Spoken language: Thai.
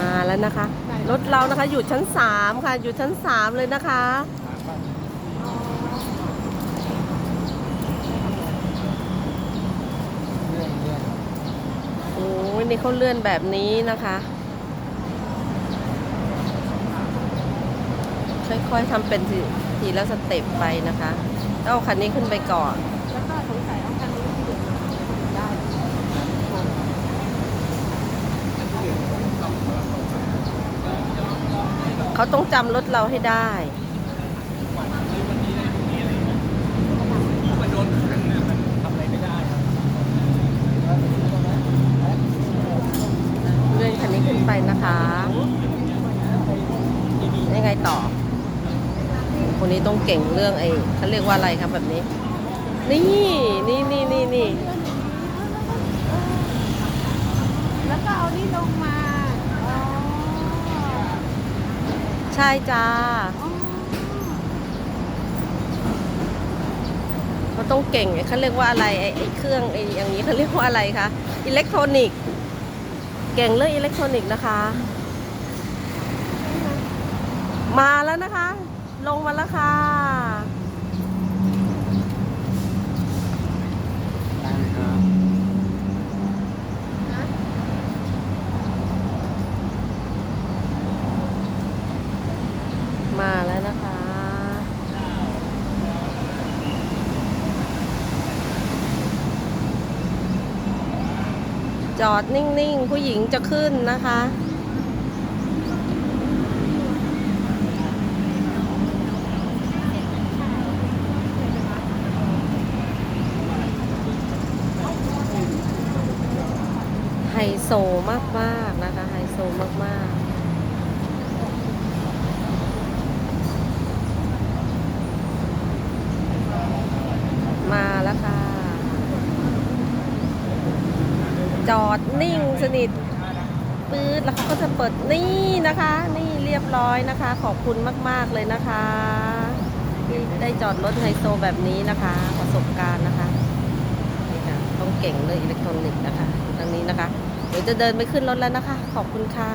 มาแล้วนะคะ รถเรานะคะอยู่ชั้น 3 ค่ะ อยู่ชั้น 3 เลยนะคะเรื่องเรื่องโอ้ยนี่เขาเลื่อนแบบนี้นะคะ ค่อยๆทำเป็นทีทีละสเต็ปไปนะคะเอาคันนี้ขึ้นไปก่อน แล้วก็สงสัยเอาคันนี้ที่เดือดได้ เขาต้องจำรถเราให้ได้เนี่ยมันทำอะไรไม่ได้ครับเลื่อนคันนี้ขึ้นไปนะคะ ยังไงต่อ คนนี้ต้องเก่งเรื่องไอ้เขาเรียกว่าอะไรครับแบบนี้ นี่ นี่นี่นี่นี่แล้วก็เอานี่ลงมาอ๋อ ใช่จ้าเขาต้องเก่งไอ้เขาเรียกว่าอะไรไอ้ไอ้เครื่องไอ้อย่างนี้เขาเรียกว่าอะไรคะอิเล็กทรอนิกส์เก่งเรื่องอิเล็กทรอนิกส์นะคะ มาแล้วนะคะ ลงมาแล้วค่ะ ได้ครับ มาแล้วนะคะ จอดนิ่งๆ ผู้หญิงจะขึ้นนะคะ ไฮโซมากๆนะคะ ไฮโซมากๆมาแล้วค่ะ จอดนิ่งสนิทปื๊ดแล้วเขาก็จะเปิดนี่นะคะ นี่เรียบร้อยนะคะ ขอบคุณมาก ๆ เลยนะคะที่ได้จอดรถไฮโซแบบนี้นะคะ ประสบการณ์นะคะนี่ค่ะต้องเก่งเรื่องอิเล็กทรอนิกส์นะคะทางนี้นะคะ เดี๋ยวจะเดินไปขึ้นรถแล้วนะคะ ขอบคุณค่ะ